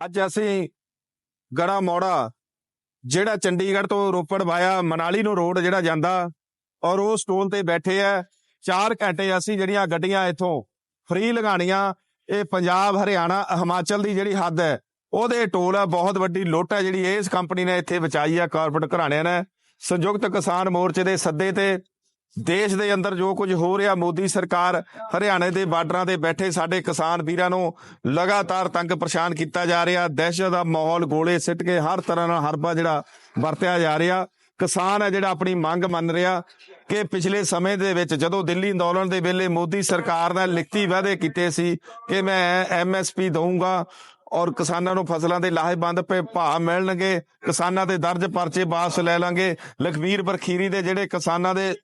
ਅੱਜ ਅਸੀਂ ਗੜਾ ਮੋੜਾ, ਜਿਹੜਾ ਚੰਡੀਗੜ੍ਹ ਤੋਂ ਰੋਪੜ ਵਾਇਆ ਮਨਾਲੀ ਨੂੰ ਰੋਡ ਜਿਹੜਾ ਜਾਂਦਾ, ਔਰ ਉਸ ਟੋਲ ਤੇ ਬੈਠੇ ਆ 4 ਘੰਟੇ ਅਸੀਂ ਜਿਹੜੀਆਂ ਗੱਡੀਆਂ ਇੱਥੋਂ ਫ੍ਰੀ ਲਗਾਣੀਆਂ ਇਹ ਪੰਜਾਬ, ਹਰਿਆਣਾ, ਹਿਮਾਚਲ ਦੀ ਜਿਹੜੀ ਹੱਦ ਹੈ, ਉਹਦੇ ਟੋਲ ਆ, ਬਹੁਤ ਵੱਡੀ ਲੁੱਟ ਹੈ ਜਿਹੜੀ ਇਸ ਕੰਪਨੀ ਨੇ ਇੱਥੇ ਬਚਾਈ ਆ ਕਾਰਪੋਰੇਟ ਘਰਾਣਿਆਂ ਨੇ। ਸੰਯੁਕਤ ਕਿਸਾਨ ਮੋਰਚੇ ਦੇ ਸੱਦੇ ਤੇ ਦੇਸ਼ ਦੇ ਅੰਦਰ ਜੋ ਕੁਝ ਹੋ ਰਿਹਾ, ਮੋਦੀ ਸਰਕਾਰ ਹਰਿਆਣੇ ਦੇ ਬਾਰਡਰਾਂ ਤੇ ਬੈਠੇ ਸਾਡੇ ਕਿਸਾਨ ਵੀਰਾਂ ਨੂੰ ਲਗਾਤਾਰ ਤੰਗ ਪਰੇਸ਼ਾਨ ਕੀਤਾ ਜਾ ਰਿਹਾ। ਦਹਿਸ਼ਤ ਦਾ ਮਾਹੌਲ ਗੋਲੇ ਸਿੱਟ ਕੇ ਹਰ ਤਰ੍ਹਾਂ ਨਾਲ ਹਰਬਾ ਜਿਹੜਾ ਵਰਤਿਆ ਜਾ ਰਿਹਾ। ਕਿਸਾਨ ਹੈ ਜਿਹੜਾ ਆਪਣੀ ਮੰਗ ਮੰਨ ਰਿਹਾ ਕਿ ਪਿਛਲੇ ਸਮੇਂ ਦੇ ਵਿੱਚ ਜਦੋਂ ਦਿੱਲੀ ਅੰਦੋਲਨ ਦੇ ਵੇਲੇ ਮੋਦੀ ਸਰਕਾਰ ਨੇ ਲਿਖਤੀ ਵਾਅਦੇ ਕੀਤੇ ਸੀ ਕਿ ਮੈਂ ਐਮਐਸਪੀ ਦਊਂਗਾ ਔਰ ਕਿਸਾਨਾਂ ਨੂੰ ਫਸਲਾਂ ਦੇ ਲਾਹੇਬੰਦ ਭਾਅ ਮਿਲਣਗੇ, ਕਿਸਾਨਾਂ ਦੇ ਦਰਜ ਪਰਚੇ ਵਾਪਸ ਲੈ ਲਾਂਗੇ। ਲਖਵੀਰ ਬਰਖੀਰੀ ਦੇ ਜਿਹੜੇ ਕਿਸਾਨਾਂ ਦੇ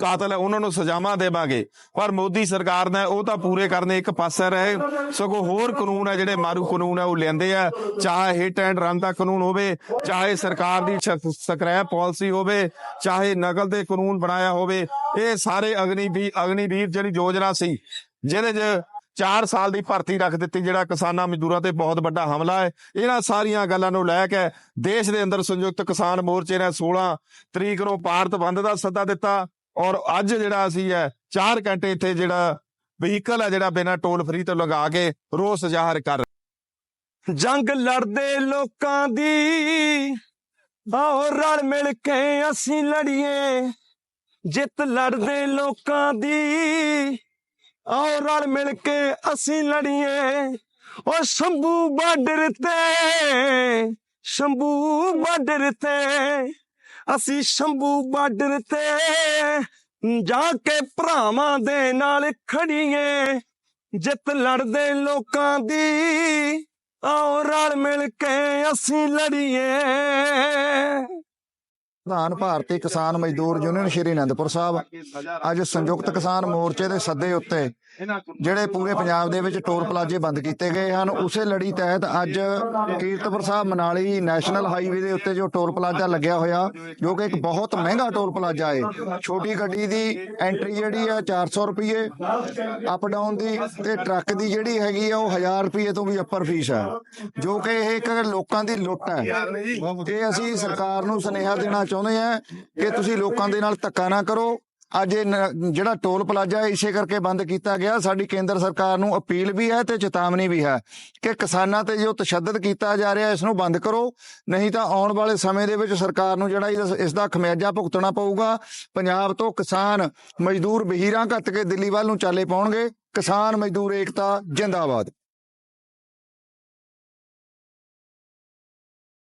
ਕਾਤਲ ਹੈ, ਉਹਨਾਂ ਨੂੰ ਸਜ਼ਾਵਾਂ ਦੇਵਾਂਗੇ। ਪਰ ਮੋਦੀ ਸਰਕਾਰ ਨੇ ਉਹ ਤਾਂ ਪੂਰੇ ਕਰਨੇ ਇੱਕ ਪਾਸੇ ਰਹੇ। ਸਗੋਂ ਹੋਰ ਕਾਨੂੰਨ ਹੈ, ਜਿਹੜੇ ਮਾਰੂ ਕਾਨੂੰਨ ਹੈ, ਉਹ ਲੈਂਦੇ ਆ। ਚਾਹੇ ਹਿੱਟ ਐਂਡ ਰਨ ਦਾ ਕਾਨੂੰਨ ਹੋਵੇ, ਚਾਹੇ ਸਰਕਾਰ ਦੀ ਸਕ੍ਰੈਪ ਪਾਲਿਸੀ ਹੋਵੇ, ਚਾਹੇ ਨਕਲ ਦੇ ਕਾਨੂੰਨ ਬਣਾਇਆ ਹੋਵੇ। ਇਹ ਸਾਰੇ ਅਗਨੀ ਵੀ, ਅਗਨੀਵੀਰ ਜਿਹੜੀ ਯੋਜਨਾ ਸੀ, ਜਿਹਦੇ 'ਚ 4 ਸਾਲ ਦੀ ਭਰਤੀ ਰੱਖ ਦਿੱਤੀ, ਜਿਹੜਾ ਕਿਸਾਨਾਂ ਮਜ਼ਦੂਰਾਂ ਤੇ ਬਹੁਤ ਵੱਡਾ ਹਮਲਾ ਹੈ। ਇਹਨਾਂ ਸਾਰੀਆਂ ਗੱਲਾਂ ਨੂੰ ਲੈ ਕੇ ਦੇਸ਼ ਦੇ ਅੰਦਰ ਸੰਯੁਕਤ ਕਿਸਾਨ ਮੋਰਚੇ ਨੇ 16 ਤਰੀਕ ਨੂੰ ਭਾਰਤ ਬੰਦ ਦਾ ਸੱਦਾ ਦਿੱਤਾ ਔਰ ਅੱਜ ਜਿਹੜਾ ਅਸੀਂ ਹੈ 4 ਘੰਟੇ ਇੱਥੇ ਜਿਹੜਾ ਵਹੀਕਲ ਹੈ, ਜਿਹੜਾ ਬਿਨਾਂ ਟੋਲ ਫਰੀ ਤੋਂ ਲਗਾ ਕੇ ਰੋਸ ਜ਼ਾਹਰ ਕਰ ਜੰਗ ਲੜਦੇ ਲੋਕਾਂ ਦੀ, ਆਓ ਰਲ ਮਿਲ ਕੇ ਅਸੀਂ ਲੜੀਏ। ਜਿੱਤ ਲੜਦੇ ਲੋਕਾਂ ਦੀ ਆਓ ਰਲ ਮਿਲ ਕੇ ਅਸੀਂ ਲੜੀਏ। ਓ ਸ਼ੰਭੂ ਬਾਰਡਰ ਤੇ, ਸ਼ੰਭੂ ਬਾਰਡਰ ਤੇ, ਅਸੀਂ ਸ਼ੰਭੂ ਬਾਰਡਰ ਤੇ ਜਾ ਕੇ ਭਰਾਵਾਂ ਦੇ ਨਾਲ ਖੜੀਏ। ਜਿੱਤ ਲੜਦੇ ਲੋਕਾਂ ਦੀ, ਆਓ ਰਲ ਮਿਲ ਕੇ ਅਸੀਂ ਲੜੀਏ। ਪ੍ਰਧਾਨ ਭਾਰਤੀ ਕਿਸਾਨ ਮਜ਼ਦੂਰ ਯੂਨੀਅਨ ਸ਼੍ਰੀ ਅਨੰਦਪੁਰ ਸਾਹਿਬ ਅੱਜ ਸੰਯੁਕਤ ਕਿਸਾਨ ਮੋਰਚੇ ਦੇ ਸੱਦੇ ਉੱਤੇ, ਜਿਹੜੇ ਪੂਰੇ ਪੰਜਾਬ ਦੇ ਵਿੱਚ ਟੋਲ ਪਲਾਜ਼ੇ ਬੰਦ ਕੀਤੇ ਗਏ ਹਨ, ਉਸੇ ਲੜੀ ਤਹਿਤ ਅੱਜ ਕੀਰਤਪੁਰ ਸਾਹਿਬ ਮਨਾਲੀ ਨੈਸ਼ਨਲ ਹਾਈਵੇ ਦੇ ਉੱਤੇ ਜੋ ਟੋਲ ਪਲਾਜ਼ਾ ਲੱਗਿਆ ਹੋਇਆ, ਜੋ ਕਿ ਇੱਕ ਬਹੁਤ ਮਹਿੰਗਾ ਟੋਲ ਪਲਾਜ਼ਾ ਹੈ ਛੋਟੀ ਗੱਡੀ ਦੀ ਐਂਟਰੀ ਜਿਹੜੀ ਹੈ 400 ਰੁਪਏ ਅਪ ਡਾਊਨ ਦੀ ਤੇ ਟਰੱਕ ਦੀ ਜਿਹੜੀ ਹੈਗੀ ਆ ਉਹ 1000 ਰੁਪਏ ਤੋਂ ਵੀ ਉੱਪਰ ਫੀਸ ਹੈ ਜੋ ਕਿ ਇਹ ਇੱਕ ਲੋਕਾਂ ਦੀ ਲੁੱਟ ਹੈ ਇਹ ਅਸੀਂ ਸਰਕਾਰ ਨੂੰ ਸੁਨੇਹਾ ਦੇਣਾ ਚਾਹੁੰਦੇ ਹਾਂ ਕਿ ਤੁਸੀਂ ਲੋਕਾਂ ਦੇ ਨਾਲ ਧੱਕਾ ਨਾ ਕਰੋ। ਅੱਜ ਇਹ ਨ- ਜਿਹੜਾ ਟੋਲ ਪਲਾਜ਼ਾ ਹੈ ਇਸੇ ਕਰਕੇ ਬੰਦ ਕੀਤਾ ਗਿਆ। ਸਾਡੀ ਕੇਂਦਰ ਸਰਕਾਰ ਨੂੰ ਅਪੀਲ ਵੀ ਹੈ ਤੇ ਚੇਤਾਵਨੀ ਵੀ ਹੈ ਕਿ ਕਿਸਾਨਾਂ ਤੇ ਜੋ ਤਸ਼ੱਦਦ ਕੀਤਾ ਜਾ ਰਿਹਾ ਇਸ ਨੂੰ ਬੰਦ ਕਰੋ। ਨਹੀਂ ਤਾਂ ਆਉਣ ਵਾਲੇ ਸਮੇਂ ਦੇ ਵਿੱਚ ਸਰਕਾਰ ਨੂੰ ਜਿਹੜਾ ਇਸ- ਇਸ ਦਾ ਖਮਿਆਜਾ ਭੁਗਤਣਾ ਪਊਗਾ। ਪੰਜਾਬ ਤੋਂ ਕਿਸਾਨ ਮਜ਼ਦੂਰ ਬਹੀਰਾਂ ਘੱਤ ਕੇ ਦਿੱਲੀ ਵੱਲ ਨੂੰ ਚਾਲੇ ਪਾਉਣਗੇ। ਕਿਸਾਨ ਮਜ਼ਦੂਰ ਏਕਤਾ ਜਿੰਦਾਬਾਦ।